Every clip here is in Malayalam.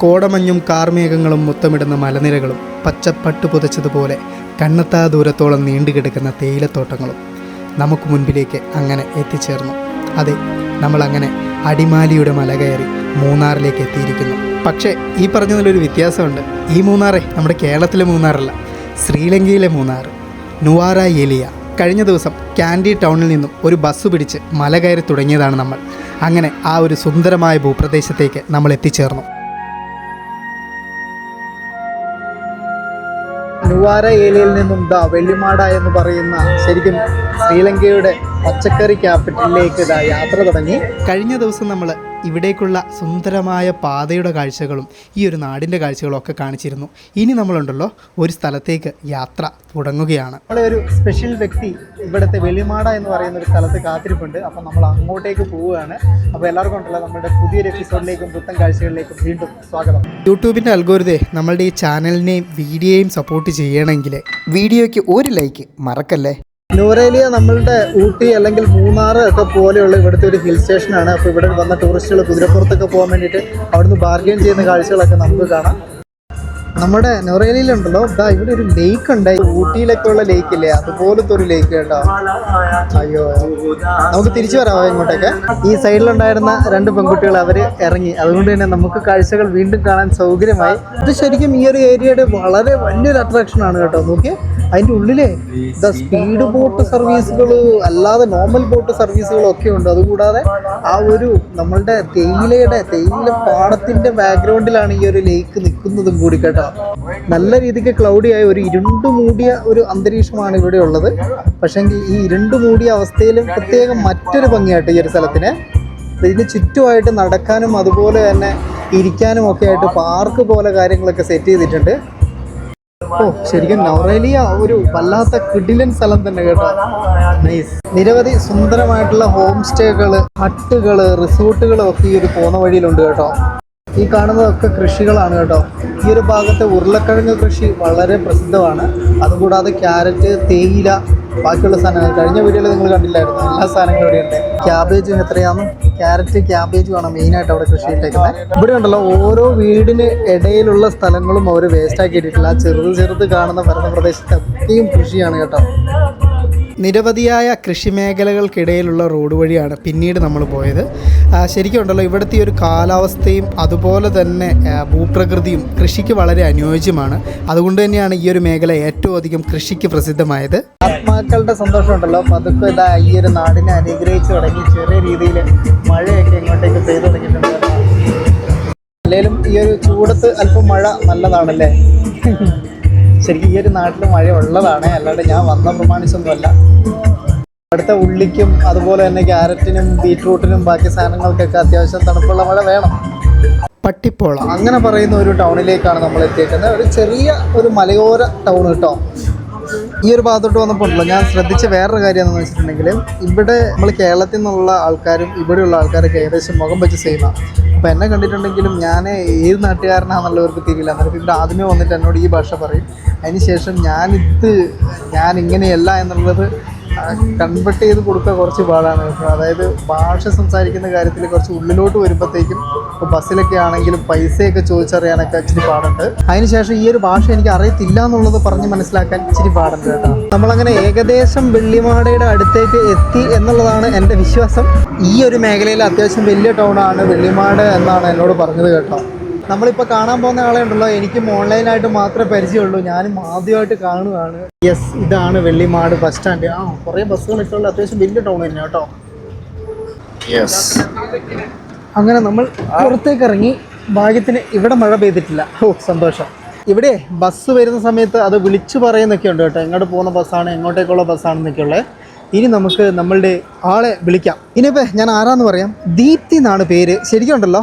കോടമഞ്ഞും കാർമേഘങ്ങളും മുത്തമിടുന്ന മലനിരകളും പച്ചപ്പട്ട് പുതച്ചതുപോലെ കണ്ണെത്താ ദൂരത്തോളം നീണ്ടുകിടക്കുന്ന തേയിലത്തോട്ടങ്ങളും നമുക്ക് മുൻപിലേക്ക് അങ്ങനെ എത്തിച്ചേർന്നു. അതെ നമ്മളങ്ങനെ അടിമാലിയുടെ മല കയറി മൂന്നാറിലേക്ക് എത്തിയിരിക്കുന്നു. പക്ഷേ ഈ പറഞ്ഞതിലൊരു വ്യത്യാസമുണ്ട്. ഈ മൂന്നാറെ നമ്മുടെ കേരളത്തിലെ മൂന്നാറല്ല ശ്രീലങ്കയിലെ മൂന്നാർ നുവാറ എലിയ. കഴിഞ്ഞ ദിവസം കാൻഡി ടൗണിൽ നിന്നും ഒരു ബസ് പിടിച്ച് മല കയറി തുടങ്ങിയതാണ് നമ്മൾ. അങ്ങനെ ആ ഒരു സുന്ദരമായ ഭൂപ്രദേശത്തേക്ക് നമ്മൾ എത്തിച്ചേർന്നു. നുവാര ഏലയിൽ നിന്നും ദാ വെള്ളിമാട എന്ന് പറയുന്ന ശരിക്കും ശ്രീലങ്കയുടെ പച്ചക്കറി ക്യാപിറ്റലിലേക്ക് യാത്ര തുടങ്ങി. കഴിഞ്ഞ ദിവസം നമ്മൾ ഇവിടേക്കുള്ള സുന്ദരമായ പാതയുടെ കാഴ്ചകളും ഈ ഒരു നാടിന്റെ കാഴ്ചകളും ഒക്കെ കാണിച്ചിരുന്നു. ഇനി നമ്മളുണ്ടല്ലോ ഒരു സ്ഥലത്തേക്ക് യാത്ര തുടങ്ങുകയാണ്. നമ്മളെ ഒരു സ്പെഷ്യൽ വ്യക്തി ഇവിടുത്തെ വെളിമാട എന്ന് പറയുന്ന ഒരു സ്ഥലത്ത് കാത്തിരിപ്പുണ്ട്. അപ്പം നമ്മൾ അങ്ങോട്ടേക്ക് പോവുകയാണ്. അപ്പോൾ എല്ലാവർക്കും ഉണ്ടല്ലോ നമ്മുടെ പുതിയൊരു എപ്പിസോഡിലേക്കും പുത്തൻ കാഴ്ചകളിലേക്കും വീണ്ടും സ്വാഗതം. യൂട്യൂബിന്റെ അൽഗോരിതേ നമ്മളുടെ ഈ ചാനലിനെയും വീഡിയോയും സപ്പോർട്ട് ചെയ്യണമെങ്കിൽ വീഡിയോയ്ക്ക് ഒരു ലൈക്ക് മറക്കല്ലേ? നൂറേലിയ നമ്മളുടെ ഊട്ടി അല്ലെങ്കിൽ മൂന്നാർ ഒക്കെ പോലെയുള്ള ഇവിടുത്തെ ഒരു ഹിൽ സ്റ്റേഷനാണ്. അപ്പോൾ ഇവിടെ വന്ന ടൂറിസ്റ്റുകൾ കുതിരപ്പുറത്തൊക്കെ പോകാൻ വേണ്ടിയിട്ട് അവിടുന്ന് ബാർഗെയിൻ ചെയ്യുന്ന കാഴ്ചകളൊക്കെ നമുക്ക് കാണാം. നമ്മുടെ നൊറേലിയിലുണ്ടല്ലോ ഇതാ ഇവിടെ ഒരു ലേക്ക് ഉണ്ട്. ഊട്ടിയിലൊക്കെ ഉള്ള ലേക്ക് ഇല്ലേ? അതുപോലത്തെ ഒരു ലേക്ക് കേട്ടോ. അയ്യോ. നമുക്ക് തിരിച്ചു വരാമോ ഇങ്ങോട്ടൊക്കെ? ഈ സൈഡിലുണ്ടായിരുന്ന രണ്ട് പെൺകുട്ടികൾ അവർ ഇറങ്ങി. അതുകൊണ്ട് തന്നെ നമുക്ക് കാഴ്ചകൾ വീണ്ടും കാണാൻ സൗകര്യമായി. ഇത് ശരിക്കും ഈ ഒരു ഏരിയയുടെ വളരെ വലിയൊരു അട്രാക്ഷൻ ആണ് കേട്ടോ. നോക്കി അതിന്റെ ഉള്ളിലെ സ്പീഡ് ബോട്ട് സർവീസുകൾ അല്ലാതെ നോർമൽ ബോട്ട് സർവീസുകളും ഒക്കെ ഉണ്ട്. അതുകൂടാതെ ആ ഒരു നമ്മളുടെ തേയിലയുടെ തേയില പാടത്തിന്റെ ബാക്ക്ഗ്രൗണ്ടിലാണ് ഈ ഒരു ലേക്ക് നിൽക്കുന്നതും കൂടി കേട്ടോ. നല്ല രീതിക്ക് ക്ലൗഡി ആയ ഒരു ഇരുണ്ടു മൂടിയ ഒരു അന്തരീക്ഷമാണ് ഇവിടെ ഉള്ളത്. പക്ഷേങ്കിൽ ഈ ഇരുണ്ടു മൂടിയ അവസ്ഥയിലും പ്രത്യേകം മറ്റൊരു ഭംഗിയായിട്ട് ഈ ഒരു സ്ഥലത്തിന് ഇതിന് ചുറ്റുമായിട്ട് നടക്കാനും അതുപോലെ തന്നെ ഇരിക്കാനും ഒക്കെ ആയിട്ട് പാർക്ക് പോലെ കാര്യങ്ങളൊക്കെ സെറ്റ് ചെയ്തിട്ടുണ്ട്. ഓ ശരിക്കും നൗറേലിയ ഒരു വല്ലാത്ത കിടിലൻ സ്ഥലം തന്നെ കേട്ടോ. നൈസ് നിരവധി സുന്ദരമായിട്ടുള്ള ഹോം സ്റ്റേകൾ ഹട്ടുകൾ റിസോർട്ടുകളും ഒക്കെ ഈ ഒരു പോകുന്ന വഴിയിലുണ്ട് കേട്ടോ. ഈ കാണുന്നതൊക്കെ കൃഷികളാണ് കേട്ടോ. ഈ ഒരു ഭാഗത്തെ ഉരുളക്കിഴങ്ങ് കൃഷി വളരെ പ്രസിദ്ധമാണ്. അതുകൂടാതെ ക്യാരറ്റ് തേയില ബാക്കിയുള്ള സാധനങ്ങൾ. കഴിഞ്ഞ വീഡിയോയിൽ നിങ്ങൾ കണ്ടില്ലായിരുന്നു? എല്ലാ സാധനങ്ങളും ഇവിടെയുണ്ട് ക്യാബേജ് എത്രയാണ് ക്യാരറ്റ് ക്യാബേജുമാണ് മെയിനായിട്ട് അവിടെ കൃഷി ഇട്ടേക്കുന്നത് ഇവിടെ ഉണ്ടല്ലോ ഓരോ വീടിന് ഇടയിലുള്ള സ്ഥലങ്ങളും അവർ വേസ്റ്റ് ആക്കിയിട്ടില്ല ചെറുത് ചെറുത് കാണുന്ന ഭരണ അത്രയും കൃഷിയാണ് കേട്ടോ. നിരവധിയായ കൃഷിമേഖലകൾക്കിടയിലുള്ള റോഡ് വഴിയാണ് പിന്നീട് നമ്മൾ പോയത്. ശരിക്കും ഉണ്ടല്ലോ ഇവിടുത്തെ ഒരു കാലാവസ്ഥയും അതുപോലെ തന്നെ ഭൂപ്രകൃതിയും കൃഷിക്ക് വളരെ അനുയോജ്യമാണ്. അതുകൊണ്ട് തന്നെയാണ് ഈ ഒരു മേഖല ഏറ്റവും അധികം കൃഷിക്ക് പ്രസിദ്ധമായത്. ആത്മാക്കളുടെ സന്തോഷമുണ്ടല്ലോ പതുക്കെ ഇതാ ഈ ഒരു നാടിനെ അനുഗ്രഹിച്ചു തുടങ്ങി. ചെറിയ രീതിയിൽ മഴയൊക്കെ ഇങ്ങോട്ടേക്ക് പെയ്തു തുടങ്ങിയിട്ടുണ്ട്. അല്ലെങ്കിലും ഈ ഒരു ചൂടത്ത് അല്പം മഴ നല്ലതാണല്ലേ? ശരിക്കും ഈ ഒരു നാട്ടിൽ മഴ ഉള്ളതാണ് അല്ലാണ്ട് ഞാൻ വന്ന പ്രമാണിച്ചൊന്നുമല്ല. അടുത്ത ഉള്ളിക്കും അതുപോലെ തന്നെ ക്യാരറ്റിനും ബീറ്റ്റൂട്ടിനും ബാക്കി സാധനങ്ങൾക്കൊക്കെ അത്യാവശ്യം തണുപ്പുള്ള മഴ വേണം. പട്ടിപ്പോള. അങ്ങനെ പറയുന്ന ഒരു ടൗണിലേക്കാണ് നമ്മൾ എത്തിയേക്കുന്നത് ഒരു ചെറിയ ഒരു മലയോര ടൗൺ കേട്ടോ. ഈ ഒരു ഭാഗത്തോട്ട് വന്നപ്പോൾ ഞാൻ ശ്രദ്ധിച്ച വേറൊരു കാര്യം എന്താണെന്ന് വെച്ചിട്ടുണ്ടെങ്കിൽ ഇവിടെ നമ്മൾ കേരളത്തിൽ നിന്നുള്ള ആൾക്കാരും ഇവിടെയുള്ള ആൾക്കാരൊക്കെ ഏകദേശം മുഖം വെച്ച് സെയിമാണ് അപ്പോൾ എന്നെ കണ്ടിട്ടുണ്ടെങ്കിലും ഞാൻ ഏത് നാട്ടുകാരനാണെന്നുള്ളവർക്ക് തിരിയില്ല. എന്നിട്ട് ഇവിടെ ആദ്യമേ വന്നിട്ട് എന്നോട് ഈ ഭാഷ പറയും. അതിനുശേഷം ഞാനിത് ഞാൻ ഇങ്ങനെയല്ല എന്നുള്ളത് കൺവെർട്ട് ചെയ്ത് കൊടുക്കുക കുറച്ച് പാടാണ്. അതായത് ഭാഷ സംസാരിക്കുന്ന കാര്യത്തിൽ കുറച്ച് ഉള്ളിലോട്ട് വരുമ്പോഴത്തേക്കും ഇപ്പോൾ ബസ്സിലൊക്കെ ആണെങ്കിലും പൈസയൊക്കെ ചോദിച്ചറിയാനൊക്കെ ഇച്ചിരി പാടുണ്ട്. അതിനുശേഷം ഈ ഒരു ഭാഷ എനിക്ക് അറിയത്തില്ല എന്നുള്ളത് പറഞ്ഞ് മനസ്സിലാക്കാൻ ഇച്ചിരി പാടുണ്ട് കേട്ടോ. നമ്മളങ്ങനെ ഏകദേശം വെള്ളിമാടയുടെ അടുത്തേക്ക് എത്തി എന്നുള്ളതാണ് എന്റെ വിശ്വാസം. ഈ ഒരു മേഖലയിൽ അത്യാവശ്യം വലിയ ടൗണാണ് വെള്ളിമാട് എന്നാണ് എന്നോട് പറഞ്ഞത് കേട്ടോ. നമ്മളിപ്പോൾ കാണാൻ പോകുന്ന ആളെ ഉണ്ടല്ലോ. എനിക്കും ഓൺലൈനായിട്ട് മാത്രമേ പരിചയമുള്ളൂ. ഞാനും ആദ്യമായിട്ട് കാണുകയാണ് യെസ് ഇതാണ് വെള്ളിമാട് ബസ് സ്റ്റാൻഡ് ആ കുറേ ബസ്സുകൾ ഇട്ടുള്ള അത്യാവശ്യം വലിയ ടൗൺ തന്നെ കേട്ടോ. അങ്ങനെ നമ്മൾ പുറത്തേക്ക് ഇറങ്ങി. ഭാഗ്യത്തിന് ഇവിടെ മഴ പെയ്തിട്ടില്ല. ഓ സന്തോഷം. ഇവിടെ ബസ് വരുന്ന സമയത്ത് അത് വിളിച്ചു പറയുന്നൊക്കെ ഉണ്ട് കേട്ടോ. എങ്ങോട്ട് പോകുന്ന ബസ്സാണ് എങ്ങോട്ടേക്കുള്ള ബസ്സാണെന്നൊക്കെ ഉള്ളത് ഇനി നമുക്ക് നമ്മളുടെ ആളെ വിളിക്കാം. ഇനിയിപ്പോൾ ഞാൻ ആരാന്ന് പറയാം? ദീപ്തി എന്നാണ് പേര്. ശരിക്കും ഉണ്ടല്ലോ?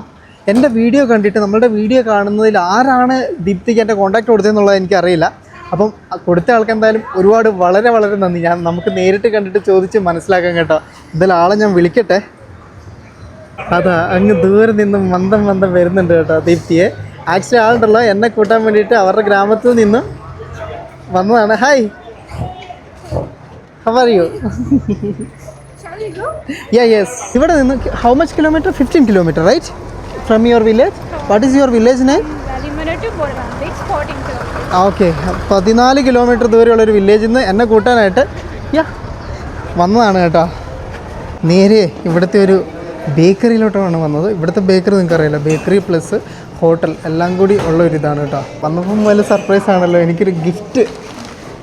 എന്റെ വീഡിയോ കണ്ടിട്ട് നമ്മളുടെ വീഡിയോ കാണുന്നതിൽ ആരാണ് ദീപ്തിക്ക് എന്റെ കോൺടാക്ട് കൊടുത്തതെന്നുള്ളത് എനിക്കറിയില്ല. അപ്പം കൊടുത്ത ആൾക്ക് എന്തായാലും ഒരുപാട് വളരെ വളരെ നന്ദി. ഞാൻ നമുക്ക് നേരിട്ട് കണ്ടിട്ട് ചോദിച്ച് മനസ്സിലാക്കാൻ കേട്ടോ. എന്തായാലും ആളെ ഞാൻ വിളിക്കട്ടെ. അതാ അങ്ങ് ദൂരെ നിന്ന് മന്ദം മന്ദം വരുന്നുണ്ട് കേട്ടോ ദീപ്തിയെ. ആക്ച്വലി ആളുണ്ടല്ലോ എന്നെ കൂട്ടാൻ വേണ്ടിയിട്ട് അവരുടെ ഗ്രാമത്തിൽ നിന്ന് വന്നതാണ്. Hi how are you yeah yes ഇവിടെ നിന്ന് how much kilometre fifteen kilometre right From your village? Borgandi, it's 14 kilometers. ആ ഓക്കെ പതിനാല് കിലോമീറ്റർ ദൂരെയുള്ള ഒരു വില്ലേജിൽ നിന്ന് എന്നെ കൂട്ടാനായിട്ട് യാ വന്നതാണ് കേട്ടോ. നേരെ ഇവിടുത്തെ ഒരു ബേക്കറിയിലോട്ടാണ് വന്നത്. ഇവിടുത്തെ ബേക്കറി നിങ്ങൾക്ക് അറിയില്ല ബേക്കറി പ്ലസ് ഹോട്ടൽ എല്ലാം കൂടി ഉള്ള ഒരു ഇതാണ് കേട്ടോ. വന്നപ്പം വലിയ സർപ്രൈസ് ആണല്ലോ എനിക്കൊരു ഗിഫ്റ്റ്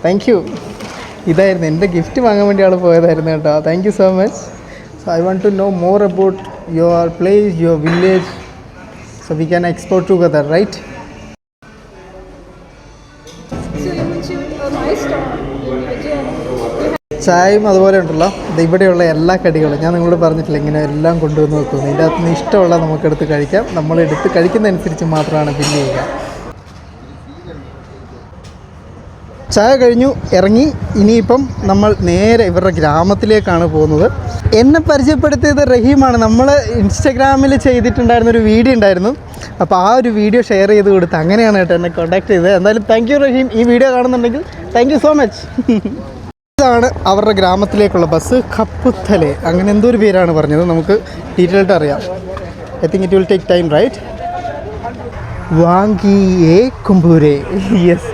താങ്ക് യു ഇതായിരുന്നു എന്റെ ഗിഫ്റ്റ് വാങ്ങാൻ വേണ്ടി ആൾ പോയതായിരുന്നു കേട്ടോ. Thank you so much so I want to know more about your place your village so we can export together right So we can explore together, right? ചായയും അതുപോലെ ഉണ്ടല്ലോ. ഇവിടെയുള്ള എല്ലാ കടികളും ഞാൻ നിങ്ങളോട് പറഞ്ഞിട്ടില്ല ഇങ്ങനെ എല്ലാം കൊണ്ടുവന്ന് വെക്കുന്നു. ഇതിന്റെ അകത്ത് നിന്ന് ഇഷ്ടമുള്ള നമുക്കെടുത്ത് കഴിക്കാം. നമ്മൾ എടുത്ത് കഴിക്കുന്നതനുസരിച്ച് മാത്രമാണ് ബില്ല് ചെയ്യുക. ചായ കഴിഞ്ഞു ഇറങ്ങി. ഇനിയിപ്പം നമ്മൾ നേരെ ഇവരുടെ ഗ്രാമത്തിലേക്കാണ് പോകുന്നത്. എന്നെ പരിചയപ്പെടുത്തിയത് റഹീമാണ്. നമ്മൾ ഇൻസ്റ്റഗ്രാമിൽ ചെയ്തിട്ടുണ്ടായിരുന്ന ഒരു വീഡിയോ ഉണ്ടായിരുന്നു. അപ്പോൾ ആ ഒരു വീഡിയോ ഷെയർ ചെയ്ത് കൊടുത്ത് അങ്ങനെയാണ് കേട്ടോ എന്നെ കോൺടാക്ട് ചെയ്തത്. എന്തായാലും താങ്ക് യു റഹീം. ഈ വീഡിയോ കാണുന്നുണ്ടെങ്കിൽ താങ്ക് സോ മച്ച് ഇതാണ് അവരുടെ ഗ്രാമത്തിലേക്കുള്ള ബസ്. കപ്പുത്തലെ. അങ്ങനെ എന്തോ ഒരു പേരാണ് പറഞ്ഞത്. നമുക്ക് ഡീറ്റെയിൽഡ് അറിയാം. I think it will take time right വാങ്കിയേ കുമ്പൂരെ യെസ്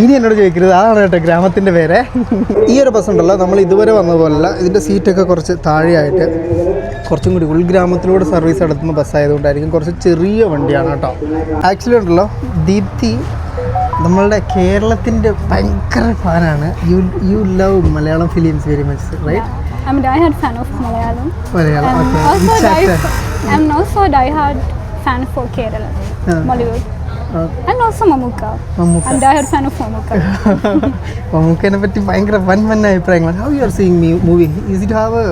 ഇനി എന്നോട് ചോദിക്കരുത്. അതാണ് കേട്ടോ ഗ്രാമത്തിന്റെ പേര്. ഈ ഒരു ബസ് ഉണ്ടല്ലോ. നമ്മൾ ഇതുവരെ വന്നതുപോലല്ല. ഇതിന്റെ സീറ്റൊക്കെ കുറച്ച് താഴെയായിട്ട് കുറച്ചും കൂടി ഉൾഗ്രാമത്തിലൂടെ സർവീസ് നടത്തുന്ന ബസ് ആയതുകൊണ്ടായിരിക്കും കുറച്ച് ചെറിയ വണ്ടിയാണ് കേട്ടോ. ആക്ച്വലി ഉണ്ടല്ലോ ദീപ്തി നമ്മളുടെ കേരളത്തിന്റെ ഭയങ്കര ഫാനാണ് you you love Malayalam films very much right I'm a diehard fan of Malayalam. Malayalam And okay also which die, actor I'm also a diehard fan for Kerala. Bollywood. And also Mamuka. Mammukka I'm a diehard fan of Mamuka. മമ്മൂക്കനെ പറ്റി ഭയങ്കര വൻ വൻ അഭിപ്രായങ്ങൾ how you are seeing movie is it have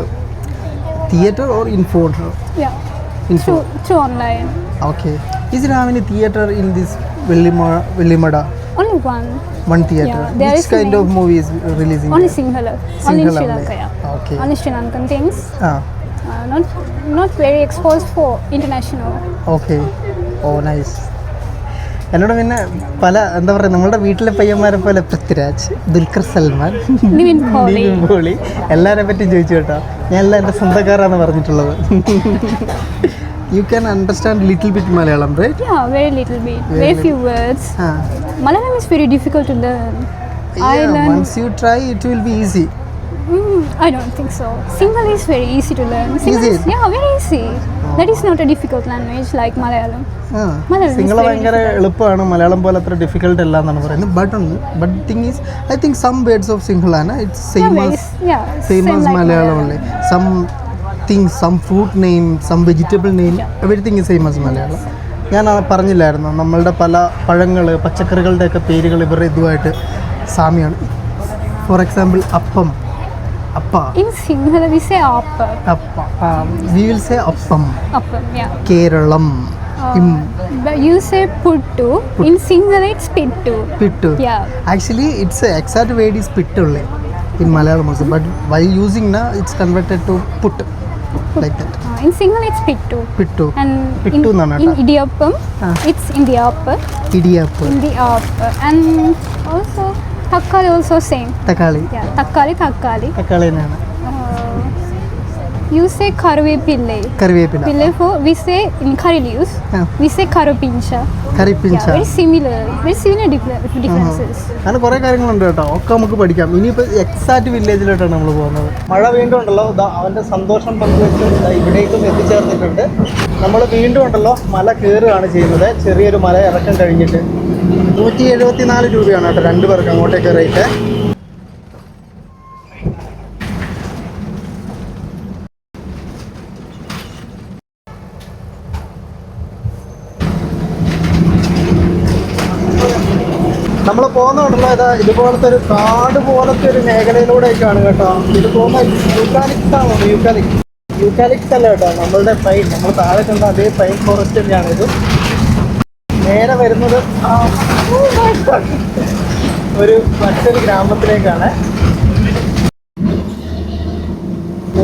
theatre or in phone yeah. In Through, through online. Okay is it have any theatre in this വെള്ളിമ Welimada Only one. One theatre Yeah, there which is kind many. Of movies releasing Only Sinhala. Only in Sinhala Sri only. Lanka, yeah. Okay. Only Sri Lankan things. ആ Uh, not not very exposed for international. Okay oh nice എന്നോട് പിന്നെ പല എന്താ പറയുക നമ്മുടെ വീട്ടിലെ പയ്യന്മാരെ പോലെ പൃഥ്വിരാജ് ദുൽഖർ സൽമാൻ. പോളി. എല്ലാവരെ പറ്റി ചോദിച്ചു കേട്ടോ. ഞാൻ എല്ലാം എന്റെ സ്വന്തക്കാരാണ് പറഞ്ഞിട്ടുള്ളത്. You can understand little bit Malayalam right very Very few words. ആ Malayalam is very difficult to learn. Once you try it will be easy Mm, I don't think so. Sinhala is very easy to learn. Sinhala Easy? Is, yeah, very easy. That is not a difficult language like Malayalam. Malayalam is Sinhala very ഭയങ്കര difficult. എളുപ്പമാണ് മലയാളം പോലെ അത്ര ഡിഫിക്കൽട്ട് അല്ല എന്നാണ് പറയുന്നത് but but thing is I think some words of സിംഗിളാണ് it's Yeah, same Yeah, as s- yeah, same same as like Malayalam only. Some things, some fruit name, some vegetable name, everything is same as Malayalam. ഞാൻ ആ പറഞ്ഞില്ലായിരുന്നു നമ്മളുടെ പല പഴങ്ങൾ പച്ചക്കറികളുടെയൊക്കെ പേരുകൾ ഇവരുടെ ഇതുമായിട്ട് സാമ്യമാണ് ഫോർ എക്സാമ്പിൾ അപ്പം അപ്പ In Sinhala we say appa. Appa we will say appam Appam, yeah. Keralam Uh, ഇം but you say puttu. In Sinhala it's pittu. pittu Yeah. actually its exact word is പിട്ടുള്ളേ in Malayalam also but why using na it's converted to put like that. Uh, in Sinhala it's pittu. Pittu. And Pittu in, in idiyappam Ah. it's in the upper. Idiyappam In the upper. And also takkali also same. തക്കാളി takkali takkali. തക്കാളി തന്നെയാണ് Uh, you say karvepille. കറിവേപ്പില Pille for we say in curry leaves. Ah. We say karapincha. കറിപ്പിഞ്ച Yeah, very similar. Very similar differ- differences. അങ്ങനെ കുറേ കാര്യങ്ങളുണ്ട് കേട്ടോ ഒക്കെ നമുക്ക് പഠിക്കാം ഇനിയിപ്പോൾ എക്സാക്ട് വില്ലേജിലോട്ടാണ് നമ്മൾ പോകുന്നത് മഴ വീണ്ടും ഉണ്ടല്ലോ ദാ അവന്റെ സന്തോഷം പങ്കുവെച്ച് ദാ ഇവിടേക്കും എത്തിച്ചേർന്നിട്ടുണ്ട് നമ്മൾ വീണ്ടും ഉണ്ടല്ലോ മല കയറുകയാണ് ചെയ്യുന്നത് ചെറിയൊരു മല ഇറക്കം കഴിഞ്ഞിട്ട് നൂറ്റി എഴുപത്തി നാല് രൂപയാണ് കേട്ടോ രണ്ട് പേർക്ക് അങ്ങോട്ടേക്ക് റേറ്റ് നമ്മൾ ഇതാ ഇതുപോലത്തെ ഒരു കാട് പോലത്തെ ഒരു മേഖലയിലൂടെയൊക്കെയാണ് കേട്ടോ. ഇത് പോകുന്ന യൂക്കാലിക്സ് ആണോ? യൂക്കാലിക്സ് യൂക്കാലിക്സ് അല്ല കേട്ടോ നമ്മളുടെ പൈൻ നമ്മൾ താഴെ കണ്ട അതേ പൈൻ ഫോറസ്റ്റ് തന്നെയാണ് ഇത്. നേരെ വരുന്നത്. ഒരു മറ്റൊരു ഗ്രാമത്തിലേക്കാണ്.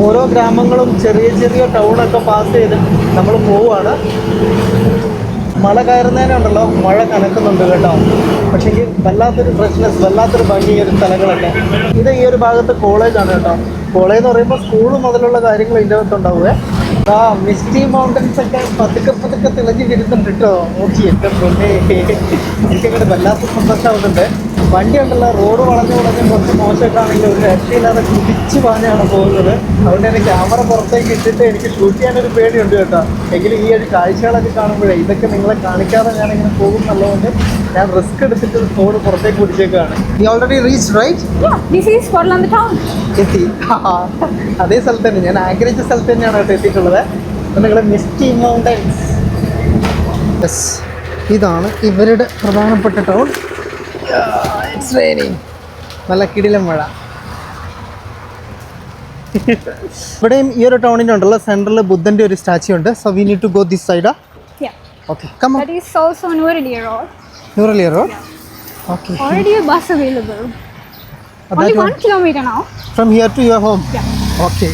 ഓരോ ഗ്രാമങ്ങളും ചെറിയ ചെറിയ ടൗണൊക്കെ പാസ് ചെയ്ത് നമ്മൾ പോവുകയാണ്. മല കയറുന്നതിനുണ്ടല്ലോ മഴ കനക്കുന്നുണ്ട് കേട്ടോ. പക്ഷേ വല്ലാത്തൊരു ഫ്രഷ്നെസ് വല്ലാത്തൊരു ഭംഗി ഒരു സ്ഥലങ്ങളൊക്കെ. ഇത് ഈ ഒരു ഭാഗത്ത് കോളേജാണ് കേട്ടോ. കോളേജ് എന്ന് പറയുമ്പോൾ സ്കൂൾ മുതലുള്ള കാര്യങ്ങൾ ഇതിന്റെ അകത്ത് ഉണ്ടാവുക ആ മിസ്റ്റി മൗണ്ടൻസ് ഒക്കെ പതുക്കെ പതുക്കെ തിളഞ്ഞു വരുന്നുണ്ട് കേട്ടോ. ഓക്കെ എന്റെ പൊന്നെ. എനിക്കങ്ങോട്ട് വല്ലാത്ത സന്തോഷമാവുന്നുണ്ട് വണ്ടി ഉണ്ടല്ലോ റോഡ് വളഞ്ഞു വളഞ്ഞ് കുറച്ച് മോശമായിട്ടാണെങ്കിൽ ഒരു രക്ഷയില്ലാതെ കുതിച്ച് പാഞ്ഞാണ് പോകുന്നത്. അതുകൊണ്ട് തന്നെ ക്യാമറ പുറത്തേക്ക് ഇട്ടിട്ട് എനിക്ക് ഷൂട്ട് ചെയ്യാനൊരു പേടിയുണ്ട് കേട്ടോ. എങ്കിലും ഈ ഒരു കാഴ്ചകളൊക്കെ കാണുമ്പോഴേ ഇതൊക്കെ നിങ്ങളെ കാണിക്കാതെ ഞാനിങ്ങനെ പോകും എന്നുള്ളതുകൊണ്ട് ഞാൻ റിസ്ക് എടുത്തിട്ട് റോഡ് പുറത്തേക്ക് പിടിച്ചേക്കാണ്. നീ ഓൾറെഡി റീച്ച് റൈറ്റ്. എത്തി. അതേ സ്ഥലത്ത് തന്നെ. ഞാൻ ആഗ്രഹിച്ച സ്ഥലത്ത് തന്നെയാണ് കേട്ടോ എത്തിയിട്ടുള്ളത്. നിങ്ങൾ മിസ്റ്റി മൗണ്ടൻസ് യെസ് ഇതാണ് ഇവരുടെ പ്രധാനപ്പെട്ട ടൗൺ ഇറ്റ്സ് റെയിനിങ് നല്ല കിടിലം മഴ. ഇവിടെയും ഈ ഒരു ടൗണിന്റെ ഉണ്ടല്ലോ സെൻട്രലിൽ ബുദ്ധന്റെ ഒരു സ്റ്റാച്ചു ഉണ്ട്. So we need to go this side Yeah. Okay കമ്മ That is also Noorali Road. Nuwaraeliya road okay Already a bus available. Only one kilometer now. From here to your home Yeah. Okay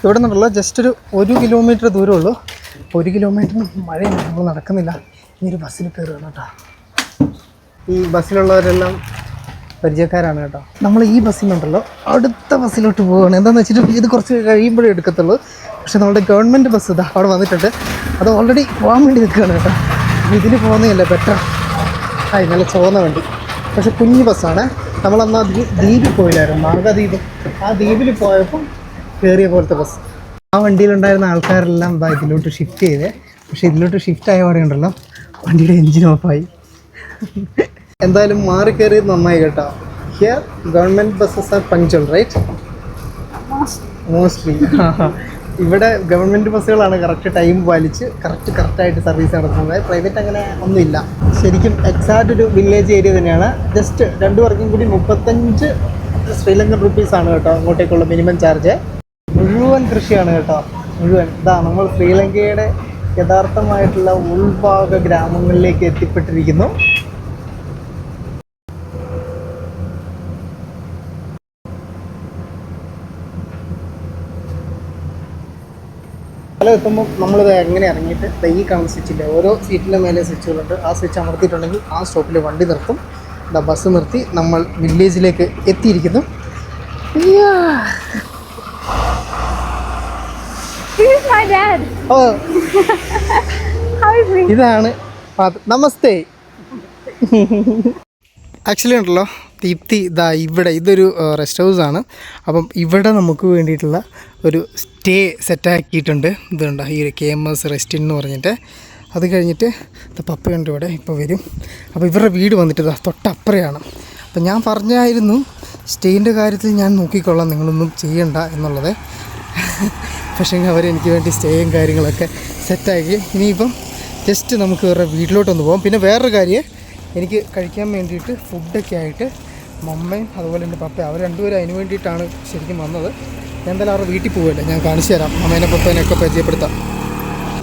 ഇവിടെ നിന്നുള്ള ജസ്റ്റ് ഒരു ഒരു കിലോമീറ്റർ ദൂരമുള്ളൂ ഒരു കിലോമീറ്ററിന് മഴയാണ്. നമ്മൾ നടക്കുന്നില്ല. ഈ ഒരു ബസ്സിൽ കയറുകയാണ് കേട്ടോ. ഈ ബസ്സിലുള്ളവരെല്ലാം പരിചയക്കാരാണ് കേട്ടോ. നമ്മൾ ഈ ബസ്സിലുണ്ടല്ലോ. അടുത്ത ബസ്സിലോട്ട് പോവുകയാണ് എന്താണെന്ന് വെച്ചിട്ട് ഇത് കുറച്ച് കഴിയുമ്പോഴേ എടുക്കത്തുള്ളൂ. പക്ഷെ നമ്മുടെ ഗവൺമെന്റ് ബസ് ഇതാ അവിടെ വന്നിട്ടുണ്ട്. അത് ഓൾറെഡി പോകാൻ വേണ്ടി നിൽക്കുകയാണ് കേട്ടോ. ഇതിന് പോകുന്നതല്ല ബെറ്റർ ആ നല്ല ചുവന്ന വണ്ടി. പക്ഷെ കുഞ്ഞു ബസ്സാണ്. നമ്മളന്ന് ആ ദ്വീ- ദ്വീപിൽ പോയില്ലായിരുന്നു. നാഗദ്വീപ് ആ ദ്വീപിൽ പോയപ്പോൾ കയറിയ പോലത്തെ ബസ്. ആ വണ്ടിയിലുണ്ടായിരുന്ന ആൾക്കാരെല്ലാം ഇതിലോട്ട് ഷിഫ്റ്റ് ചെയ്തേ. പക്ഷെ ഇതിലോട്ട് ഷിഫ്റ്റ് ആയ പാടെ ഉണ്ടല്ലോ. വണ്ടിയുടെ എൻജിൻ ഓഫായി എന്തായാലും മാറി കയറിയത് നന്നായി കേട്ടോ. Here government buses are punctual right. Mostly ഇവിടെ ഗവൺമെന്റ് ബസ്സുകളാണ് കറക്റ്റ് ടൈം പാലിച്ച് കറക്റ്റ് കറക്റ്റായിട്ട് സർവീസ് നടത്തുന്നത്. പ്രൈവറ്റ് അങ്ങനെ ഒന്നുമില്ല. ശരിക്കും എക്സാക്റ്റ് ഒരു വില്ലേജ് ഏരിയ തന്നെയാണ്. ജസ്റ്റ് രണ്ടു പേർക്കും കൂടി മുപ്പത്തഞ്ച് ശ്രീലങ്കൻ റുപ്പീസ് ആണ് കേട്ടോ അങ്ങോട്ടേക്കുള്ള മിനിമം ചാർജ് മുഴുവൻ കൃഷിയാണ് കേട്ടോ. മുഴുവൻ. ഇതാ നമ്മൾ ശ്രീലങ്കയുടെ യഥാർത്ഥമായിട്ടുള്ള ഉൾഭാഗ ഗ്രാമങ്ങളിലേക്ക് എത്തിപ്പെട്ടിരിക്കുന്നു. സ്ഥലം എത്തുമ്പോൾ നമ്മളിത് എങ്ങനെ ഇറങ്ങിയിട്ട് ഈ കാണുന്ന സ്വിച്ചില്ല ഓരോ സീറ്റിന്റെ മേലെ സ്വിച്ചുകളുണ്ട്. ആ സ്വിച്ച് അമർത്തിയിട്ടുണ്ടെങ്കിൽ ആ സ്റ്റോപ്പിൽ വണ്ടി നിർത്തും. ഇതാ ബസ് നിർത്തി നമ്മൾ വില്ലേജിലേക്ക് എത്തിയിരിക്കുന്നു. ഇതാണ് നമസ്തേ. ആക്ച്വലി ഉണ്ടല്ലോ ദീപ്തി ഇതാ ഇവിടെ ഇതൊരു റെസ്റ്റ് ഹൗസ് ആണ്. അപ്പം ഇവിടെ നമുക്ക് വേണ്ടിയിട്ടുള്ള ഒരു സ്റ്റേ സെറ്റാക്കിയിട്ടുണ്ട് ഇതുണ്ട് ഈ ഒരു കെ എം എസ് റെസ്റ്റ് എന്ന് പറഞ്ഞിട്ട്. അത് കഴിഞ്ഞിട്ട് പപ്പയുണ്ട് ഇവിടെ ഇപ്പോൾ വരും. അപ്പോൾ ഇവരുടെ വീട് വന്നിട്ട് തൊട്ടപ്പുറയാണ്. അപ്പം ഞാൻ പറഞ്ഞായിരുന്നു സ്റ്റേയിന്റെ കാര്യത്തിൽ ഞാൻ നോക്കിക്കൊള്ളാം നിങ്ങളൊന്നും ചെയ്യണ്ട എന്നുള്ളത്. പക്ഷേ അവർ എനിക്ക് വേണ്ടി സ്റ്റേയും കാര്യങ്ങളൊക്കെ സെറ്റാക്കി ഇനിയിപ്പം ജസ്റ്റ് നമുക്ക് വേറെ വീട്ടിലോട്ടൊന്ന് പോകാം പിന്നെ വേറൊരു കാര്യം എനിക്ക് കഴിക്കാൻ വേണ്ടിയിട്ട് ഫുഡൊക്കെ ആയിട്ട് മമ്മയും അതുപോലെ എന്റെ പപ്പയും അവർ രണ്ടുപേരും അതിന് വേണ്ടിയിട്ടാണ് ശരിക്കും വന്നത്. ഞാൻ എന്തായാലും അവരുടെ വീട്ടിൽ പോവില്ല ഞാൻ കാണിച്ചു തരാം. അമ്മേനെ പപ്പേനെയൊക്കെ പരിചയപ്പെടുത്താം.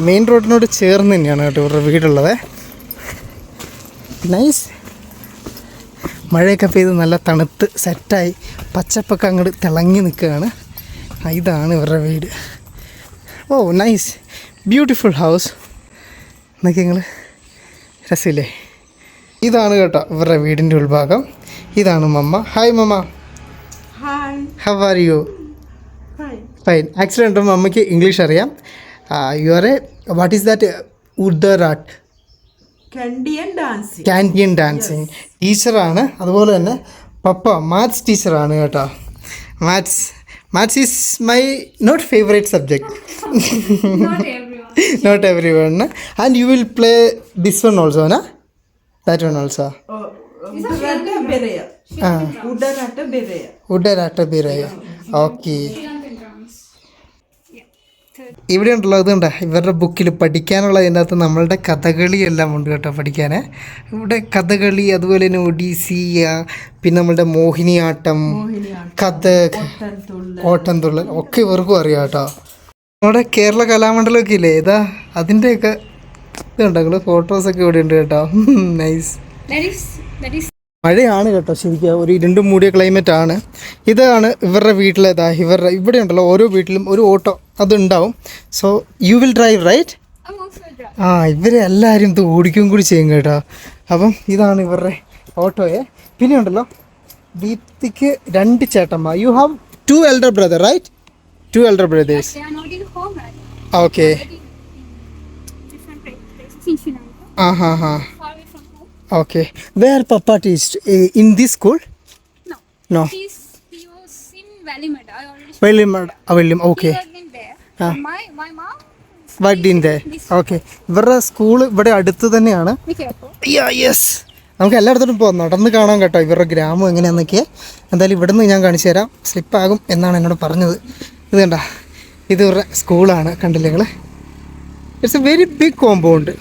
മെയിൻ റോഡിനോട് ചേർന്ന് തന്നെയാണ് കേട്ടോ ഇവരുടെ വീടുള്ളത്. നൈസ് മഴയൊക്കെ പെയ്ത് നല്ല തണുത്ത് സെറ്റായി പച്ചപ്പൊക്കെ അങ്ങോട്ട് തിളങ്ങി നിൽക്കുകയാണ്. ഇതാണ് ഇവരുടെ വീട്. ഓ നൈസ് ബ്യൂട്ടിഫുൾ ഹൗസ് എന്നൊക്കെ നിങ്ങൾ രസമില്ലേ? ഇതാണ് കേട്ടോ ഇവരുടെ വീടിന്റെ ഉൾഭാഗം. ഇതാണ് mamma. Hi mamma. How are you. Fine accident ഉണ്ട് മമ്മയ്ക്ക് ഇംഗ്ലീഷ് അറിയാം. You are a what is that ഉദറാട്ട് Kandyan dancing ടീച്ചറാണ് അതുപോലെ തന്നെ പപ്പ മാത്സ് ടീച്ചറാണ് കേട്ടോ. Maths maths is my not favourite everyone. Not every one and you will play this one also ബിറയ. Okay Sri Lankan drums. ഇവിടെ ഉണ്ടല്ലോ ഇതുണ്ട്? ഇവരുടെ ബുക്കിൽ പഠിക്കാനുള്ള അതിനകത്ത് നമ്മളുടെ കഥകളി എല്ലാം ഉണ്ട് കേട്ടോ പഠിക്കാൻ ഇവിടെ കഥകളി അതുപോലെ തന്നെ ഒഡീസി പിന്നെ നമ്മളുടെ മോഹിനിയാട്ടം കഥ Tantulla. ഓട്ടംതുള്ളൽ ഒക്കെ ഇവർക്കും അറിയാം കേട്ടോ. നമ്മുടെ കേരള കലാമണ്ഡലമൊക്കെ ഇല്ലേ? ഇതാ അതിന്റെയൊക്കെ ഇതുണ്ട് നിങ്ങൾ ഫോട്ടോസൊക്കെ ഇവിടെ ഉണ്ട് കേട്ടോ. നൈസ് മഴയാണ് കേട്ടോ ശരിക്കും ഒരു രണ്ടും മൂടിയ ക്ലൈമറ്റ് ആണ്. ഇതാണ് ഇവരുടെ വീട്ടിലേതാ ഇവരുടെ ഇവിടെ ഉണ്ടല്ലോ ഓരോ വീട്ടിലും ഒരു ഓട്ടോ അതുണ്ടാവും. So you will drive right ആ ഇവരെ എല്ലാവരും ഇത് ഓടിക്കും കൂടി ചെയ്യും കേട്ടോ. അപ്പം ഇതാണ് ഇവരുടെ ഓട്ടോയെ. പിന്നെ ഉണ്ടല്ലോ ദീപ്തിക്ക് രണ്ട് ചേട്ടന്മാർ. You have two elder brother right two elder brothers. Okay okay. Where papa teach in this school no വെള്ളിയം വെള്ളിയം ഓക്കെ. വഡിന്റെ ഓക്കെ ഇവരുടെ സ്കൂൾ ഇവിടെ അടുത്ത് തന്നെയാണ്. യെസ് നമുക്ക് എല്ലായിടത്തോട്ടും പോകാം നടന്ന് കാണാം കേട്ടോ ഇവരുടെ ഗ്രാമം എങ്ങനെയാണെന്നൊക്കെ എന്തായാലും ഇവിടുന്ന് ഞാൻ കാണിച്ചു തരാം. സ്ലിപ്പാകും എന്നാണ് എന്നോട് പറഞ്ഞത്. ഇത് കണ്ട. ഇത് ഇവരുടെ സ്കൂളാണ് കണ്ടില്ലേ നിങ്ങൾ It's a very big compound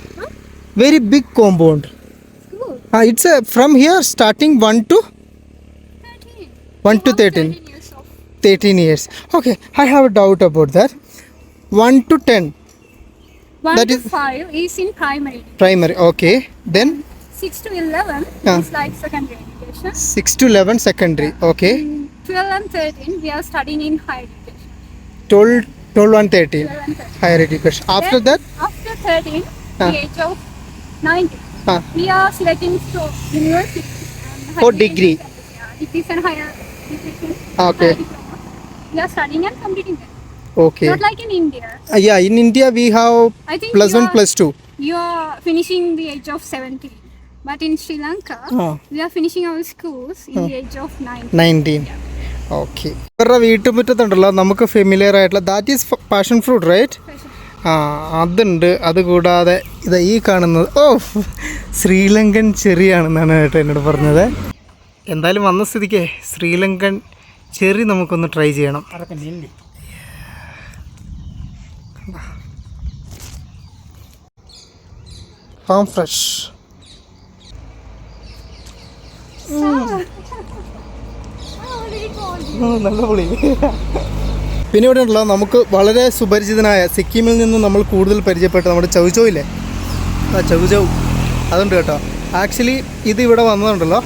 very big compound School. ആ it's a from here starting one two 13. One two thirteen 13 years of. Thirteen years okay I have a doubt about that one two ten 1 That to is- 5 is in primary. Primary okay then 6 to 11 Ah. is like secondary education. Six to eleven secondary okay 12 and 13 we are studying in higher education. Twelve twelve and thirteen 12 and 13. Higher education. After that? After 13, huh. the age of 19. Huh. We are selecting to university. For degree. Yeah, degrees and higher education. Okay. Higher we are studying and completing that. Okay. Not like in India. Uh, yeah, in India we have plus one, are, plus two. You are finishing the age of 17. But in Sri Lanka, oh. we are finishing our schools in oh. the age of 19. 19. Yeah. Okay ഇവരുടെ വീട്ടുമുറ്റത്തുണ്ടല്ലോ നമുക്ക് ഫെമിലിയർ ആയിട്ടുള്ള that is passion fruit right ആ അതുണ്ട്. അതുകൂടാതെ ഇത് ഈ കാണുന്നത്. ഓ ശ്രീലങ്കൻ ചെറിയാണെന്നാണ് കേട്ടോ എന്നോട് പറഞ്ഞത്. എന്തായാലും വന്ന സ്ഥിതിക്ക് ശ്രീലങ്കൻ ചെറി നമുക്കൊന്ന് ട്രൈ ചെയ്യണം. ഫാം ഫ്രഷ് നല്ല പൊളി. പിന്നെ ഇവിടെ ഉണ്ടല്ലോ നമുക്ക് വളരെ സുപരിചിതനായ സിക്കിമിൽ നിന്ന് നമ്മൾ കൂടുതൽ പരിചയപ്പെട്ട നമ്മുടെ ചൗചോ ഇല്ലേ? ആ ചൗചൗ അതുണ്ട് കേട്ടോ. ആക്ച്വലി ഇത് ഇവിടെ വന്നതുണ്ടല്ലോ.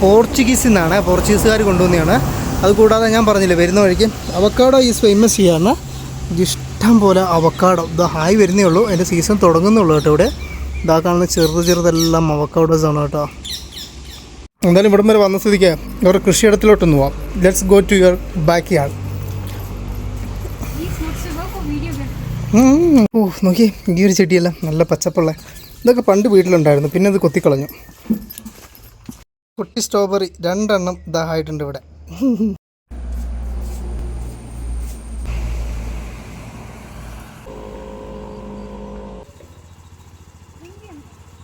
പോർച്ചുഗീസിൽ നിന്നാണ് പോർച്ചുഗീസുകാർ കൊണ്ടുവന്നതാണ്. അതുകൂടാതെ ഞാൻ പറഞ്ഞില്ലേ വരുന്ന വഴിക്ക് അവക്കാഡോ ഈസ് ഫേമസ് ചെയ്യാണ് ഇഷ്ടം പോലെ അവക്കാഡോ ഇത് ഹായ് വരുന്നേ ഉള്ളൂ. എന്റെ സീസൺ തുടങ്ങുന്നുള്ളൂ കേട്ടോ ഇവിടെ. ഇതാ കാണുന്ന ചെറുത് ചെറുതെല്ലാം അവക്കാഡോസ് ആണ് കേട്ടോ. എന്തായാലും ഇവിടം വരെ വന്ന സ്ഥിതിക്ക് ഇവരുടെ കൃഷിയിടത്തിലോട്ടൊന്ന് പോവാം. Let's go to your backyard ഓ നോക്കി ഈ ഒരു ചെടിയല്ല നല്ല പച്ചപ്പുള്ള. ഇതൊക്കെ പണ്ട് വീട്ടിലുണ്ടായിരുന്നു പിന്നെ അത് കൊത്തിക്കളഞ്ഞു. കുട്ടി സ്ട്രോബെറി രണ്ടെണ്ണം ഇതായിട്ടുണ്ട് ഇവിടെ.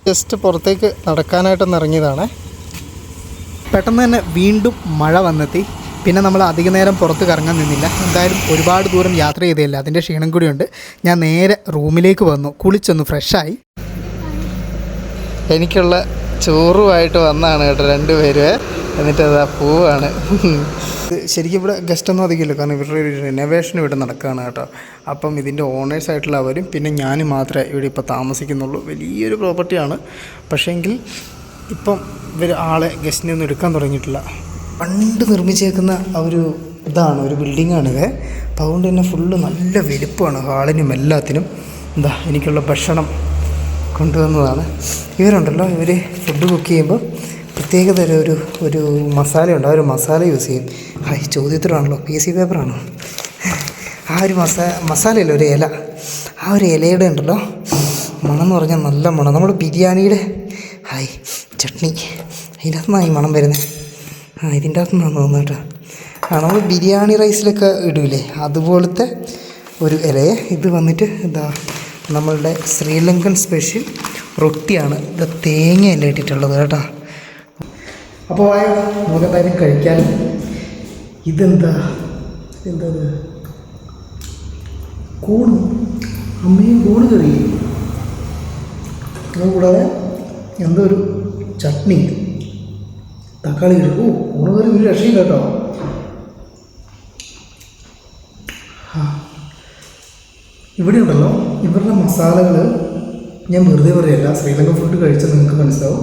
ജസ്റ്റ് പുറത്തേക്ക് നടക്കാനായിട്ടൊന്ന് ഇറങ്ങിയതാണ്. പെട്ടെന്ന് തന്നെ വീണ്ടും മഴ വന്നെത്തി. പിന്നെ നമ്മൾ അധിക നേരം പുറത്ത് കറങ്ങാൻ നിന്നില്ല. എന്തായാലും ഒരുപാട് ദൂരം യാത്ര ചെയ്തില്ല അതിന്റെ ക്ഷീണം കൂടിയുണ്ട് ഞാൻ നേരെ റൂമിലേക്ക് വന്നു. കുളിച്ചൊന്ന് ഫ്രഷായി എനിക്കുള്ള ചോറുമായിട്ട് വന്നാണ് കേട്ടോ രണ്ടുപേര്. എന്നിട്ട് അതാ പൂവാണ്. ഇത് ശരിക്കും ഇവിടെ ഗസ്റ്റ് ഒന്നും അധികമില്ല. കാരണം ഇവരുടെ ഒരു റിനോവേഷൻ ഇവിടെ നടക്കുകയാണ് കേട്ടോ. അപ്പം ഇതിന്റെ ഓണേഴ്സ് ആയിട്ടുള്ള അവരും പിന്നെ ഞാനും മാത്രമേ ഇവിടെ ഇപ്പോൾ താമസിക്കുന്നുള്ളൂ. വലിയൊരു പ്രോപ്പർട്ടിയാണ് പക്ഷേങ്കിൽ ഇപ്പം ഇവർ ആളെ ഗസ്റ്റിനെ ഒന്നും എടുക്കാൻ തുടങ്ങിയിട്ടില്ല. പണ്ട് നിർമ്മിച്ചേക്കുന്ന ആ ഒരു ഇതാണ് ഒരു ബിൽഡിങ്ങാണിത് അപ്പോൾ അതുകൊണ്ട് തന്നെ ഫുള്ള് നല്ല വലുപ്പമാണ് ഹാളിനും എല്ലാത്തിനും. എന്താ എനിക്കുള്ള ഭക്ഷണം കൊണ്ടുവന്നതാണ്. ഇവരുണ്ടല്ലോ ഇവർ ഫുഡ് കുക്ക് ചെയ്യുമ്പോൾ പ്രത്യേക തരം ഒരു ഒരു മസാലയുണ്ട്. ആ ഒരു മസാല യൂസ് ചെയ്യും. ഹായ് ചോദ്യത്തിലാണല്ലോ പി സി പേപ്പറാണോ ആ ഒരു മസാല മസാലയല്ല ഒരു ഇല. ആ ഒരു ഇലയുടെ ഉണ്ടല്ലോ മണം എന്ന് പറഞ്ഞാൽ നല്ല മണം. നമ്മൾ ബിരിയാണിയുടെ ഹായ് ചട്നി. അതിന്റെ അകത്തുനിന്നായി മണം വരുന്നത് ആ ഇതിന്റെ അകത്തുനിന്നാണ് തോന്നുന്നത് കേട്ടോ. ആ നമ്മൾ ബിരിയാണി റൈസിലൊക്കെ ഇടൂലേ. അതുപോലത്തെ ഒരു ഇലയെ ഇത് വന്നിട്ട് എന്താ നമ്മളുടെ ശ്രീലങ്കൻ സ്പെഷ്യൽ റൊട്ടിയാണ് ഇത് തേങ്ങയല്ല ഇട്ടിട്ടുള്ളത് കേട്ടോ. അപ്പോൾ ആയോ നമുക്ക് എന്തായാലും കഴിക്കാൻ. ഇതെന്താ? എന്താ? കൂണ്. അമ്മയും കൂണ് കറി അതുകൂടാതെ എന്തോ ഒരു ചട്നി. തക്കാളി ഓ കൂണ് ഒരു രക്ഷയും കേട്ടോ. ഇവിടെ ഉണ്ടല്ലോ ഇവരുടെ മസാലകൾ ഞാൻ വെറുതെ പറയല്ല. ശ്രീലങ്ക ഫുഡ് കഴിച്ചാൽ നിങ്ങൾക്ക് മനസ്സിലാവും.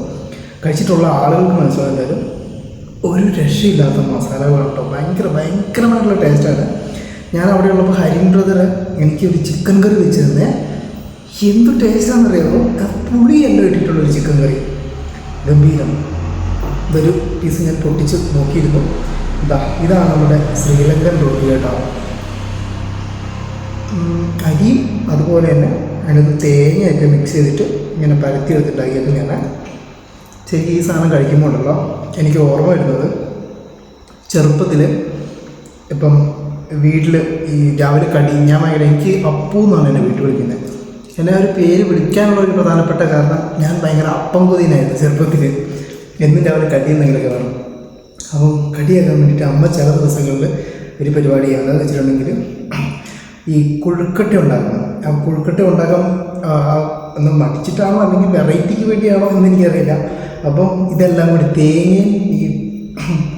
കഴിച്ചിട്ടുള്ള ആളുകൾക്ക് മനസ്സിലാവും എന്തായാലും. ഒരു രക്ഷയില്ലാത്ത മസാലകളാണ് കേട്ടോ. ഭയങ്കര ഭയങ്കരമായിട്ടുള്ള ടേസ്റ്റാണ് ഞാൻ അവിടെ ഉള്ളപ്പോൾ ഹരിൻ ബ്രദർ എനിക്ക് ഒരു ചിക്കൻ കറി വെച്ച് തന്നെ എന്ത് ടേസ്റ്റാണെന്നറിയാമോ പുളിയല്ല ഇട്ടിട്ടുള്ളൊരു ചിക്കൻ കറി ഗംഭീരം. ഇതൊരു പീസ് ഞാൻ പൊട്ടിച്ച് നോക്കിയിരുന്നു. ഇതാ ഇതാണ് നമ്മുടെ ശ്രീലങ്കൻ റോട്ടി കേട്ടോ. കരി അതുപോലെ തന്നെ അതിനകത്ത് തേങ്ങയൊക്കെ മിക്സ് ചെയ്തിട്ട് ഇങ്ങനെ പരത്തി ഞാൻ ശരിക്കും ഈ സാധനം കഴിക്കുമ്പോഴല്ലോ എനിക്ക് ഓർമ്മ വരുന്നത്. ചെറുപ്പത്തിൽ ഇപ്പം വീട്ടിൽ ഈ രാവിലെ കടി ഞാൻ ഭയങ്കര എനിക്ക് അപ്പു എന്നാണ് എന്നെ വീട്ടിൽ വിളിക്കുന്നത് എന്നെ ഒരു പേര് വിളിക്കാനുള്ള ഒരു പ്രധാനപ്പെട്ട കാരണം ഞാൻ ഭയങ്കര അപ്പം കൊതിനായിരുന്നു ചെറുപ്പത്തിൽ എന്നും രാവിലെ കടി എന്തെങ്കിലുമൊക്കെ വേണം. അപ്പം കടിയാക്കാൻ വേണ്ടിയിട്ട് അമ്മ ചില ദിവസങ്ങളിൽ ഒരു പരിപാടി എന്താണെന്ന് വെച്ചിട്ടുണ്ടെങ്കിൽ ഈ കുഴുക്കട്ട ഉണ്ടാക്കണം. ആ കുഴുക്കട്ട ഉണ്ടാക്കാൻ ഒന്ന് മടിച്ചിട്ടാണോ അല്ലെങ്കിൽ വെറൈറ്റിക്ക് വേണ്ടിയാണോ എന്ന് എനിക്കറിയില്ല. അപ്പം ഇതെല്ലാം കൂടി തേങ്ങയും ഈ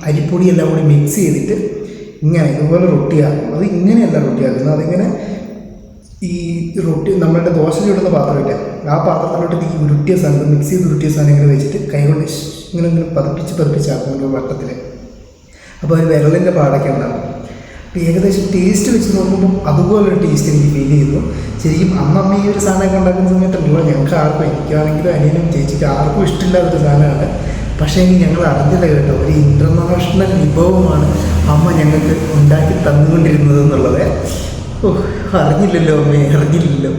അരിപ്പൊടി എല്ലാം കൂടി മിക്സ് ചെയ്തിട്ട് ഇങ്ങനെ ഇതുപോലെ റൊട്ടിയാക്കും. അത് ഇങ്ങനെയല്ല റൊട്ടിയാക്കുന്നത്. അതിങ്ങനെ ഈ റൊട്ടി നമ്മളുടെ ദോശ ചുടുന്ന പാത്രമില്ല? ആ പാത്രത്തിലോട്ട് ഈ ഉരുട്ടിയ സാധനം മിക്സ് ചെയ്ത് ഉരുട്ടിയ സാധനം ഇങ്ങനെ വെച്ചിട്ട് കൈകൊണ്ട് ഇങ്ങനെ ഇങ്ങനെ പതിപ്പിച്ച് പതിപ്പിച്ചാക്കും ഒരു വട്ടത്തിൽ അപ്പോൾ ഒരു വിരലിന്റെ പാടൊക്കെ ഉണ്ടാകും അപ്പോൾ ഏകദേശം ടേസ്റ്റ് വെച്ച് നോക്കുമ്പോൾ അതുപോലൊരു ടേസ്റ്റ് എനിക്ക് ഫീൽ ചെയ്തു ശരിക്കും അന്നമ്മ ഈ ഒരു സാധനമൊക്കെ ഉണ്ടാക്കുന്ന സമയത്തുണ്ടല്ലോ ഞങ്ങൾക്ക് ആർക്കും എനിക്കാണെങ്കിലും അനിയനും ചേച്ചിക്ക് ആർക്കും ഇഷ്ടമില്ലാത്തൊരു സാധനമാണ്. പക്ഷേ ഞങ്ങൾ അറിഞ്ഞില്ല കേട്ടോ. ഒരു ഇന്റർനാഷണൽ വിഭവമാണ് അമ്മ ഞങ്ങൾക്ക് ഉണ്ടാക്കി തന്നുകൊണ്ടിരുന്നത് എന്നുള്ളത്. ഓ അറിഞ്ഞില്ലല്ലോ അമ്മേ അറിഞ്ഞില്ലല്ലോ.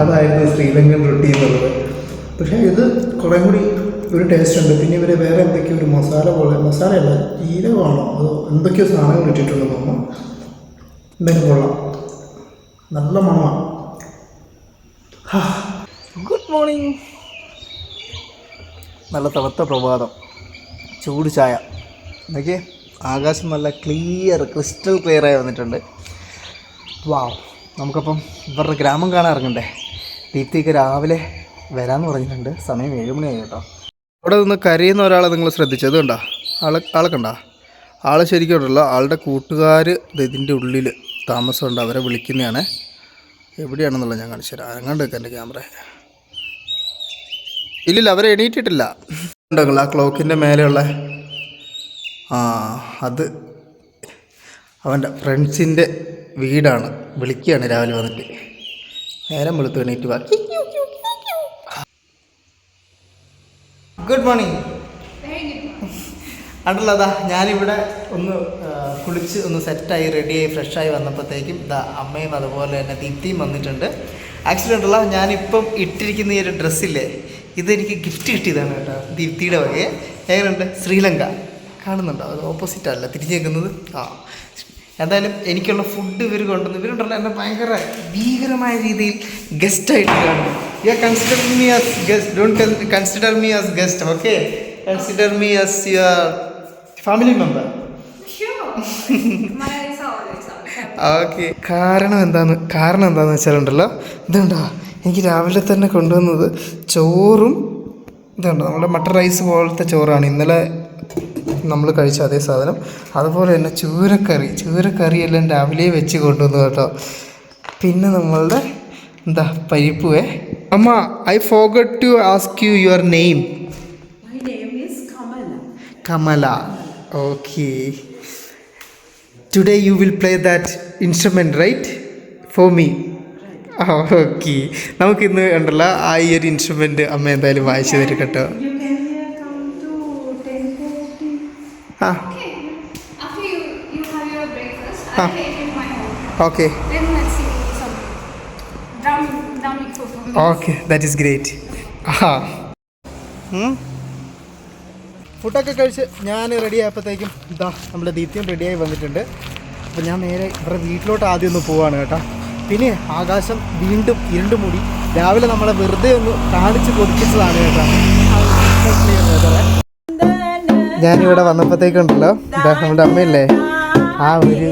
അതായിരുന്നു ശ്രീലങ്കൻ റൊട്ടി എന്നുള്ളത്. പക്ഷേ ഇത് കുറേ കൂടി ഒരു ടേസ്റ്റ് ഉണ്ട്. പിന്നെ ഇവർ വേറെ എന്തൊക്കെയോ ഒരു മസാല പോലെ മസാലയല്ല ജീരകമാണോ? അതോ എന്തൊക്കെയോ സാധനങ്ങൾ ഇട്ടിട്ടുണ്ട് നമ്മൾ എന്തായാലും കൊള്ളാം. നല്ല മണമാണ് ഗുഡ് മോർണിംഗ് നല്ല തണുത്ത പ്രഭാതം. ചൂട് ചായ. എന്നൊക്കെ ആകാശം നല്ല ക്ലിയർ ക്രിസ്റ്റൽ ക്ലിയർ ആയി വന്നിട്ടുണ്ട്. വാവ്. നമുക്കപ്പം ഇവരുടെ ഗ്രാമം കാണാൻ ഇറങ്ങണ്ടേ? ദീപ്തിക്ക് രാവിലെ വരാമെന്ന് പറഞ്ഞിട്ടുണ്ട്. സമയം ഏഴ് മണിയായി കേട്ടോ. അവിടെ നിന്ന് കരയുന്ന ഒരാളെ നിങ്ങൾ ശ്രദ്ധിച്ചത് കണ്ടോ ആളെ ആളെ കണ്ട? ആളെ ശരിക്കും ഉണ്ടല്ലോ. ആളുടെ കൂട്ടുകാർ ഇതിന്റെ ഉള്ളിൽ താമസമുണ്ട്. അവരെ വിളിക്കുന്നതാണ്. എവിടെയാണെന്നുള്ളത് ഞാൻ കാണിച്ചു തരാം. അങ്ങോട്ട് വെക്കാം എന്റെ ക്യാമറ. ഇല്ലില്ല അവരെ എണീറ്റിട്ടില്ല. ഉണ്ടോ ആ ക്ലോക്കിന്റെ മേലെയുള്ള ആ അത് അവന്റെ ഫ്രണ്ട്സിന്റെ വീടാണ്. വിളിക്കുകയാണ് രാവിലെ വന്നിട്ട്. നേരം വെളുത്ത് എണീറ്റ് വാ. ഗുഡ് മോർണിംഗ് അണ്ടല്ലോ അതാ ഞാനിവിടെ ഒന്ന് കുളിച്ച് ഒന്ന് സെറ്റായി റെഡിയായി ഫ്രഷായി വന്നപ്പോഴത്തേക്കും ഇതാ അമ്മയും അതുപോലെ തന്നെ ദീപ്തിയും വന്നിട്ടുണ്ട്. ആക്ച്വലി ഉണ്ടല്ലോ ഞാനിപ്പം ഇട്ടിരിക്കുന്ന ഈ ഒരു ഡ്രസ്സില്ലേ ഇതെനിക്ക് ഗിഫ്റ്റ് കിട്ടിയതാണ് കേട്ടോ ദീപ്തിയുടെ വകയെ. എങ്ങനെയുണ്ട്? ശ്രീലങ്ക. കാണുന്നുണ്ടോ? അത് ഓപ്പോസിറ്റ് അല്ല തിരിഞ്ഞേക്കുന്നത്? ആ എന്തായാലും എനിക്കുള്ള ഫുഡ് ഇവർ കൊണ്ടുവന്നു. ഇവരുണ്ടല്ലോ എന്നെ ഭയങ്കര ഭീകരമായ രീതിയിൽ ഗസ്റ്റായിട്ട് കാണുന്നു. You are consider me as guest don't consider me as guest okay consider me as your family member okay കാരണം എന്താന്ന് കാരണം എന്താന്ന് വെച്ചാലുണ്ടല്ലോ ഇതുണ്ടോ? എനിക്ക് രാവിലെ തന്നെ കൊണ്ടുവന്നത് ചോറും ഇതുണ്ടോ? നമ്മുടെ മട്ടർ റൈസ് പോലത്തെ ചോറാണ്. ഇന്നലെ നമ്മൾ കഴിച്ച അതേ സാധനം. അതുപോലെ തന്നെ ചൂരക്കറി. ചൂരക്കറി എല്ലാം രാവിലെ വെച്ച് കൊണ്ടുവന്നു കേട്ടോ. പിന്നെ നമ്മളുടെ എന്താ പരിപ്പുവേ? അമ്മ I forgot to ask you your name. Kamala. Okay today you will play that instrument right for me okay നമുക്കിന്ന് ഉണ്ടല്ലോ ആ ഈ ഒരു ഇൻസ്ട്രുമെന്റ് അമ്മ എന്തായാലും വായിച്ചു തരും കേട്ടോ. For me. Okay that is great ആ. ഫുഡൊക്കെ കഴിച്ച് ഞാൻ റെഡി ആയപ്പോഴത്തേക്കും ഇതാ നമ്മുടെ ദീപ്തിയും റെഡിയായി വന്നിട്ടുണ്ട്. അപ്പോൾ ഞാൻ നേരെ ഇവരുടെ വീട്ടിലോട്ട് ആദ്യം ഒന്ന് പോവാണ് കേട്ടോ. പിന്നെ ആകാശം വീണ്ടും ഇരുണ്ട് മൂടി. രാവിലെ നമ്മളെ വെറുതെ ഒന്ന് കാണിച്ച് കൊതിപ്പിച്ചതാണ് കേട്ടോ. ആ. ഞാനിവിടെ വന്നപ്പോഴത്തേക്കുണ്ടല്ലോ. നമ്മുടെ അമ്മയില്ലേ? ആ ഒരു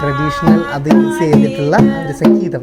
ട്രഡീഷണൽ അത് യൂസ് ചെയ്തിട്ടുള്ള ഒരു സംഗീതം.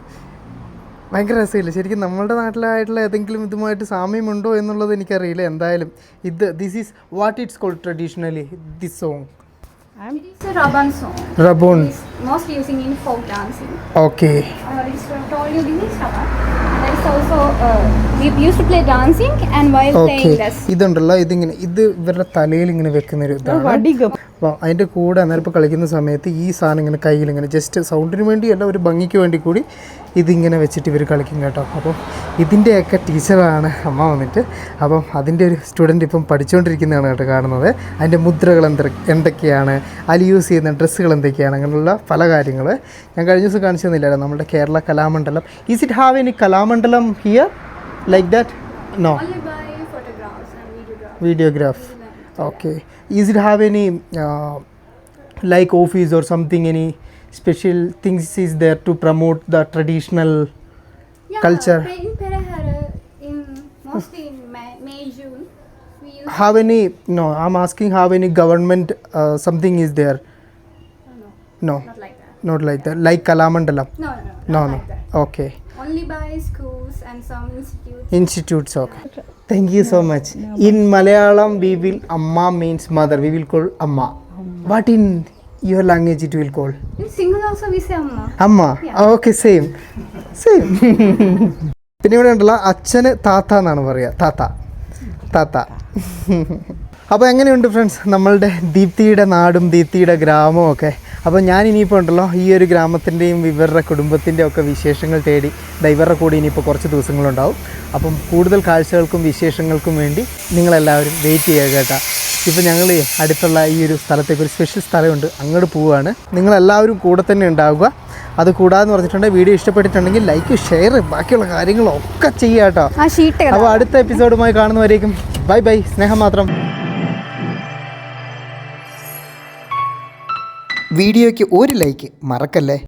ഭയങ്കര രസമില്ല? ശരിക്കും നമ്മുടെ നാട്ടിലായിട്ടുള്ള ഏതെങ്കിലും ഇതുമായിട്ട് സാമ്യമുണ്ടോ എന്നുള്ളത് എനിക്കറിയില്ല. എന്തായാലും ഇത് this is what it's called traditionally this song. Raban. Okay. ഇതുണ്ടല്ലോ ഇതിങ്ങനെ ഇത് ഇവരുടെ തലയിൽ ഇങ്ങനെ വെക്കുന്ന ഒരു ഇതാണ്. അതിന്റെ കൂടെ അന്നേരം ഇപ്പോൾ കളിക്കുന്ന സമയത്ത് ഈ സാധനം ഇങ്ങനെ കയ്യിൽ ഇങ്ങനെ ജസ്റ്റ് സൗണ്ടിന് വേണ്ടി അല്ല ഒരു ഭംഗിക്ക് വേണ്ടി കൂടി ഇതിങ്ങനെ വെച്ചിട്ട് ഇവർ കളിക്കും കേട്ടോ. അപ്പോൾ ഇതിന്റെയൊക്കെ ടീച്ചറാണ് അമ്മ വന്നിട്ട്. അപ്പം അതിന്റെ ഒരു സ്റ്റുഡന്റ് ഇപ്പം പഠിച്ചുകൊണ്ടിരിക്കുന്നതാണ് കേട്ടോ കാണുന്നത്. അതിന്റെ മുദ്രകൾ എന്ത എന്തൊക്കെയാണ് അതിൽ യൂസ് ചെയ്യുന്ന ഡ്രസ്സുകൾ എന്തൊക്കെയാണ് അങ്ങനെയുള്ള പല കാര്യങ്ങൾ. ഞാൻ കഴിഞ്ഞ ദിവസം കാണിച്ചു തന്നില്ലായിരുന്നു നമ്മുടെ Kerala Kalamandalam. Is it have any Kalamandalam here like that no videograph okay is it have any like office or something any like office or something any special things is there to promote the traditional Yeah, Culture. In Perahara, in mostly in May, May June, we use. have any no i'm asking how any government uh, something is there no, no not like that. not like that like kalamandalam No, no, no. no not no Like that. okay Only by schools and some institutes. institutes okay thank you so much in malayalam we will amma means mother we will call amma but in your language it will call. In Sinhala also we say Amma. അമ്മ ഓക്കെ സെയിം സെയിം പിന്നെ ഇവിടെ ഉണ്ടല്ലോ അച്ഛന് താത്ത എന്നാണ് പറയുക. താത്ത. താത്ത. അപ്പോൾ എങ്ങനെയുണ്ട് ഫ്രണ്ട്സ് നമ്മളുടെ ദീപ്തിയുടെ നാടും ദീപ്തിയുടെ ഗ്രാമവും ഒക്കെ. അപ്പോൾ ഞാൻ ഇനിയിപ്പോൾ ഉണ്ടല്ലോ ഈ ഒരു ഗ്രാമത്തിന്റെയും ഇവരുടെ കുടുംബത്തിന്റെ ഒക്കെ വിശേഷങ്ങൾ തേടി ഡൈവറുടെ ഇവരുടെ കൂടെ ഇനിയിപ്പോൾ കുറച്ച് ദിവസങ്ങളുണ്ടാവും. അപ്പം കൂടുതൽ കാഴ്ചകൾക്കും വിശേഷങ്ങൾക്കും വേണ്ടി നിങ്ങളെല്ലാവരും വെയിറ്റ് ചെയ്യുക കേട്ടോ. ഇപ്പോൾ ഞങ്ങൾ അടുത്തുള്ള ഈ ഒരു സ്ഥലത്തേക്ക് ഒരു സ്പെഷ്യൽ സ്ഥലമുണ്ട്. അങ്ങോട്ട് പോവുകയാണ് നിങ്ങളെല്ലാവരും കൂടെ തന്നെ ഉണ്ടാവുക. അത് കൂടാന്ന് പറഞ്ഞിട്ടുണ്ടെങ്കിൽ വീഡിയോ ഇഷ്ടപ്പെട്ടിട്ടുണ്ടെങ്കിൽ ലൈക്ക് ഷെയർ ബാക്കിയുള്ള കാര്യങ്ങളൊക്കെ ചെയ്യുക കേട്ടോ. അപ്പോൾ അടുത്ത എപ്പിസോഡുമായി കാണുന്നവരേക്കും ബൈ ബൈ സ്നേഹം മാത്രം. വീഡിയോയ്ക്ക് ഒരു ലൈക്ക് മറക്കല്ലേ?